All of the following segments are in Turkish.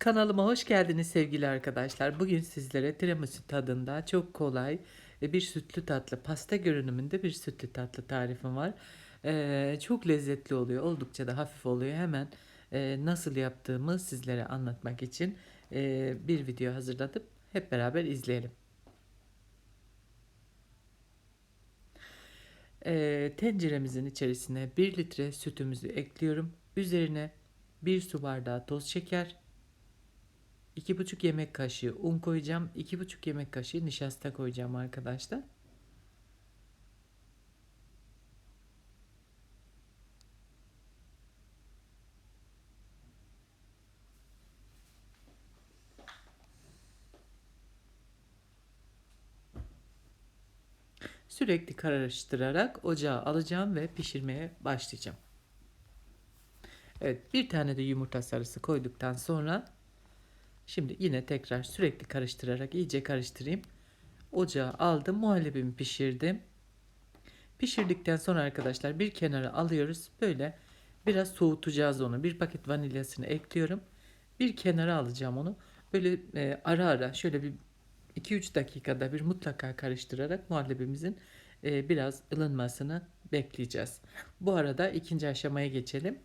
Kanalıma hoş geldiniz sevgili arkadaşlar. Bugün sizlere tiramisu tadında çok kolay ve bir sütlü tatlı, pasta görünümünde bir sütlü tatlı tarifim var. Ee, çok lezzetli oluyor, oldukça da hafif oluyor. Hemen e, nasıl yaptığımı sizlere anlatmak için e, bir video hazırladım. Hep beraber izleyelim. Ee, tenceremizin içerisine 1 litre sütümüzü ekliyorum. Üzerine 1 su bardağı toz şeker, 2,5 yemek kaşığı un koyacağım. 2,5 yemek kaşığı nişasta koyacağım arkadaşlar. Sürekli karıştırarak ocağa alacağım ve pişirmeye başlayacağım. Evet bir tane de yumurta sarısı koyduktan sonra şimdi yine tekrar sürekli karıştırarak iyice karıştırayım. Ocağa aldım muhallebimi pişirdim. Pişirdikten sonra arkadaşlar bir kenara alıyoruz. Böyle biraz soğutacağız onu. Bir paket vanilyasını ekliyorum. Bir kenara alacağım onu. Böyle e, ara ara şöyle bir 2-3 dakikada bir mutlaka karıştırarak muhallebimizin e, biraz ılınmasını bekleyeceğiz. Bu arada ikinci aşamaya geçelim.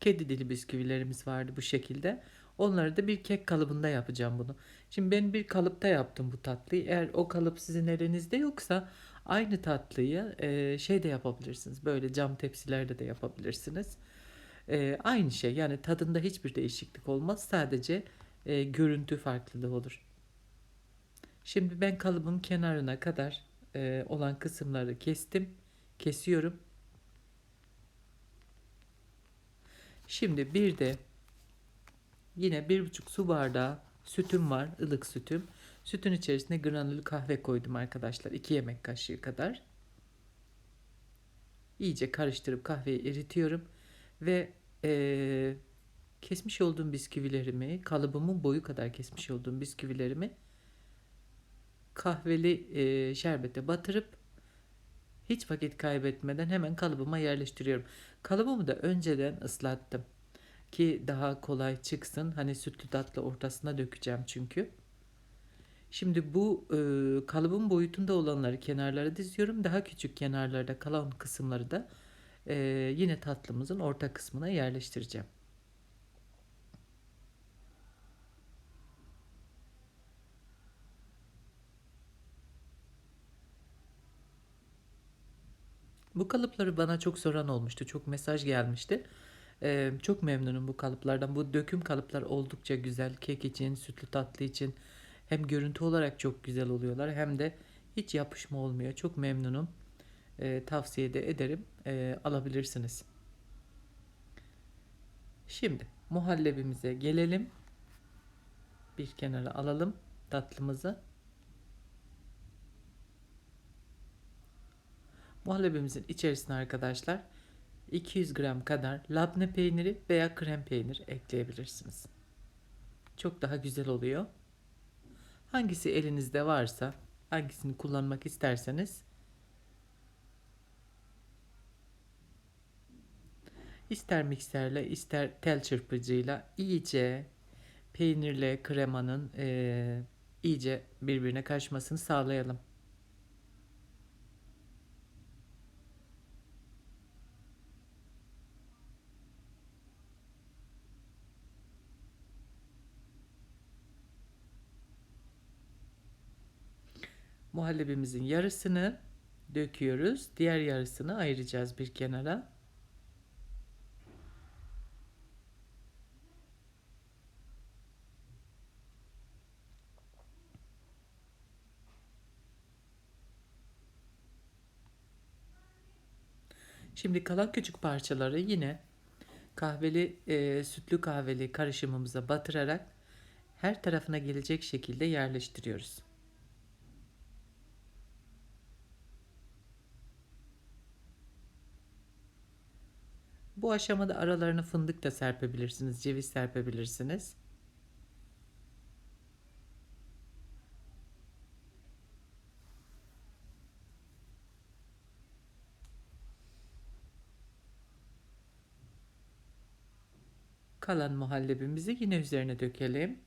Kedi dili bisküvilerimiz vardı bu şekilde. Onları da bir kek kalıbında yapacağım bunu. Şimdi ben bir kalıpta yaptım bu tatlıyı. Eğer o kalıp sizin elinizde yoksa aynı tatlıyı e, şey de yapabilirsiniz. Böyle cam tepsilerde de yapabilirsiniz. E, aynı şey yani tadında hiçbir değişiklik olmaz. Sadece e, görüntü farklılığı olur. Şimdi ben kalıbın kenarına kadar e, olan kısımları kestim. Kesiyorum. Şimdi bir de yine bir buçuk su bardağı sütüm var. ılık sütüm. Sütün içerisine granül kahve koydum arkadaşlar. 2 yemek kaşığı kadar. İyice karıştırıp kahveyi eritiyorum. Ve e, kesmiş olduğum bisküvilerimi, kalıbımın boyu kadar kesmiş olduğum bisküvilerimi kahveli e, şerbete batırıp hiç vakit kaybetmeden hemen kalıbıma yerleştiriyorum. Kalıbımı da önceden ıslattım ki daha kolay çıksın. Hani sütlü tatlı ortasına dökeceğim çünkü. Şimdi bu e, kalıbın boyutunda olanları kenarlara diziyorum. Daha küçük kenarlarda kalan kısımları da e, yine tatlımızın orta kısmına yerleştireceğim. Bu kalıpları bana çok soran olmuştu. Çok mesaj gelmişti. Ee, çok memnunum bu kalıplardan. Bu döküm kalıplar oldukça güzel. Kek için, sütlü tatlı için hem görüntü olarak çok güzel oluyorlar hem de hiç yapışma olmuyor. Çok memnunum. Ee, tavsiye de ederim. Ee, alabilirsiniz. Şimdi muhallebimize gelelim. Bir kenara alalım tatlımızı. Muhallebimizin içerisine arkadaşlar 200 gram kadar labne peyniri veya krem peynir ekleyebilirsiniz. Çok daha güzel oluyor. Hangisi elinizde varsa, hangisini kullanmak isterseniz ister mikserle ister tel çırpıcıyla iyice peynirle kremanın e, iyice birbirine karışmasını sağlayalım. Muhallebimizin yarısını döküyoruz. Diğer yarısını ayıracağız bir kenara. Şimdi kalan küçük parçaları yine kahveli e, sütlü kahveli karışımımıza batırarak her tarafına gelecek şekilde yerleştiriyoruz. Bu aşamada aralarını fındık da serpebilirsiniz, ceviz serpebilirsiniz. Kalan muhallebimizi yine üzerine dökelim.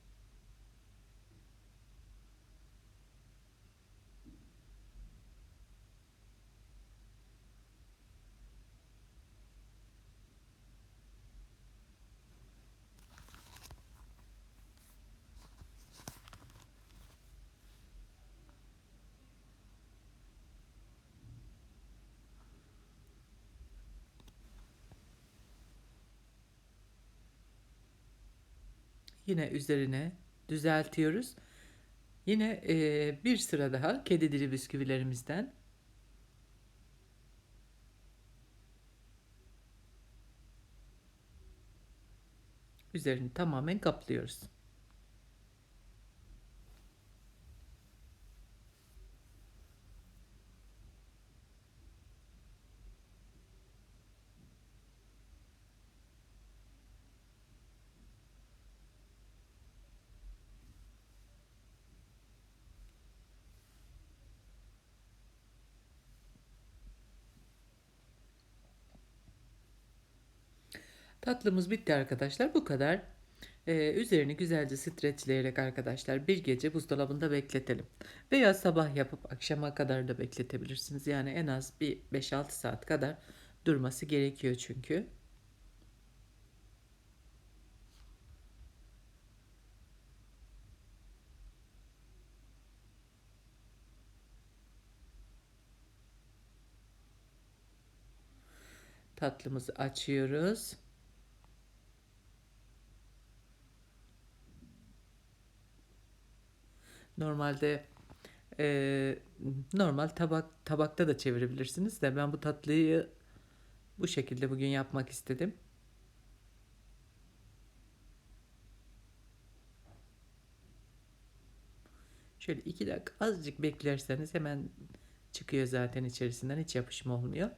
Yine üzerine düzeltiyoruz. Yine e, bir sıra daha kedi dili bisküvilerimizden üzerini tamamen kaplıyoruz. Tatlımız bitti arkadaşlar. Bu kadar. Ee, üzerini güzelce streçleyerek arkadaşlar bir gece buzdolabında bekletelim. Veya sabah yapıp akşama kadar da bekletebilirsiniz. Yani en az bir 5-6 saat kadar durması gerekiyor çünkü. Tatlımızı açıyoruz. Normalde e, normal tabak tabakta da çevirebilirsiniz de ben bu tatlıyı bu şekilde bugün yapmak istedim. Şöyle iki dakika azıcık beklerseniz hemen çıkıyor zaten içerisinden hiç yapışma olmuyor.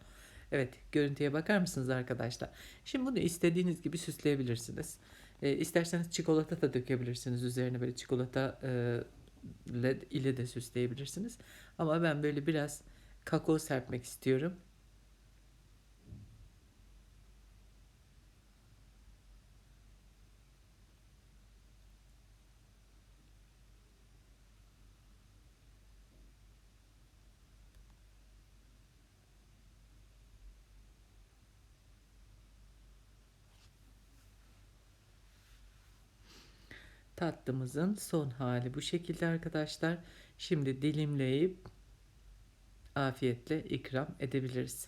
Evet görüntüye bakar mısınız arkadaşlar? Şimdi bunu istediğiniz gibi süsleyebilirsiniz. E, isterseniz çikolata da dökebilirsiniz üzerine böyle çikolata e, ile de süsleyebilirsiniz. Ama ben böyle biraz kakao serpmek istiyorum. Tatlımızın son hali bu şekilde arkadaşlar. Şimdi dilimleyip afiyetle ikram edebiliriz.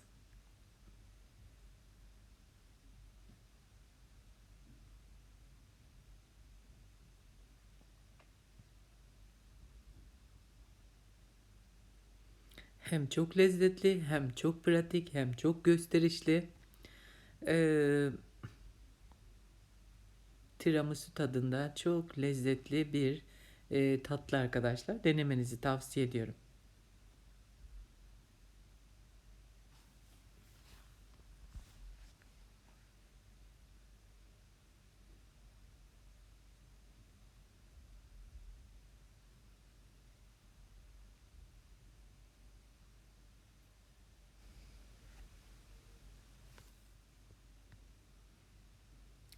Hem çok lezzetli, hem çok pratik, hem çok gösterişli. Ee, tiramisu tadında çok lezzetli bir e, tatlı arkadaşlar. Denemenizi tavsiye ediyorum.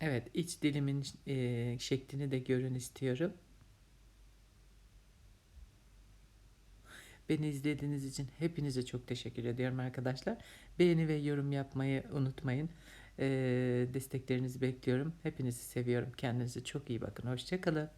Evet, iç dilimin e, şeklini de görün istiyorum. Beni izlediğiniz için hepinize çok teşekkür ediyorum arkadaşlar. Beğeni ve yorum yapmayı unutmayın. E, desteklerinizi bekliyorum. Hepinizi seviyorum. Kendinize çok iyi bakın. Hoşçakalın.